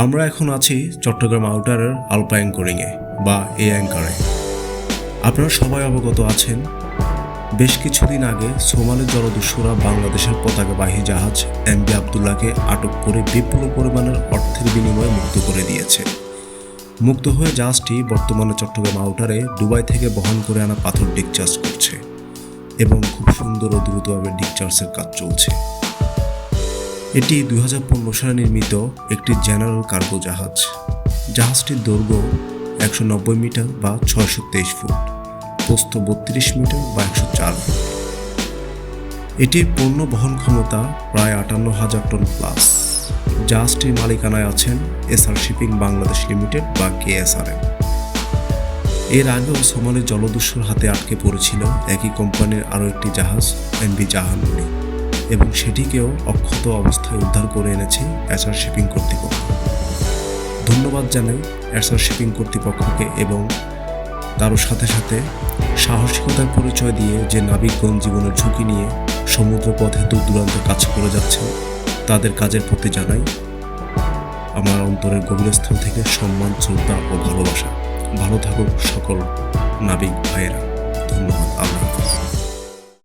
আমরা এখন আছি চট্টগ্রাম আউটারের আলপা অ্যাঙ্করিংয়ে বা এ অ্যাঙ্কারে। আপনারা সবাই অবগত আছেন, বেশ কিছুদিন আগে সোমালি জলদস্যুরা বাংলাদেশের পতাকাবাহী জাহাজ এম বি আবদুল্লাহকে আটক করে বিপুল পরিমাণের অর্থের বিনিময়ে মুক্ত করে দিয়েছে। মুক্ত হয়ে জাহাজটি বর্তমানে চট্টগ্রাম আউটারে দুবাই থেকে বহন করে আনা পাথর ডিকচার্জ করছে এবং খুব সুন্দর ও দ্রুতভাবে ডিকচার্জের কাজ চলছে। এটি দু হাজার পনেরো সালে নির্মিত একটি জেনারেল কার্গো জাহাজ। জাহাজটির দৈর্ঘ্য একশো নব্বই মিটার বা ছয়শো তেইশ ফুট, প্রস্থ বত্রিশ মিটার বা একশো চার ফুট। এটির পণ্য বহন ক্ষমতা প্রায় আটান্ন হাজার টন প্লাস জাহাজটির মালিকানায় আছেন এসআর শিপিং বাংলাদেশ লিমিটেড বা কেএসআরএম এর আগেও সোমালির জলদস্যুর হাতে আটকে পড়েছিল একই কোম্পানির আরও একটি জাহাজ এমবি জাহানমণি এবং সেটিকেও অক্ষত অবস্থায় উদ্ধার করে এনেছে এসআর শিপিং কর্তৃপক্ষ। ধন্যবাদ জানাই এসআর শিপিং কর্তৃপক্ষকে এবং তারও সাথে সাথে সাহসিকতার পরিচয় দিয়ে যে নাবিকগণ জীবনের ঝুঁকি নিয়ে সমুদ্র পথে দূর দূরান্তে কাজ করে যাচ্ছেন, তাদের কাজের প্রতি জানাই আমার অন্তরের গভীরস্থল থেকে সম্মান, শ্রদ্ধা ও ভালোবাসা। ভালো থাকুক সকল নাবিক ভাইয়েরা। ধন্যবাদ, আল্লাহ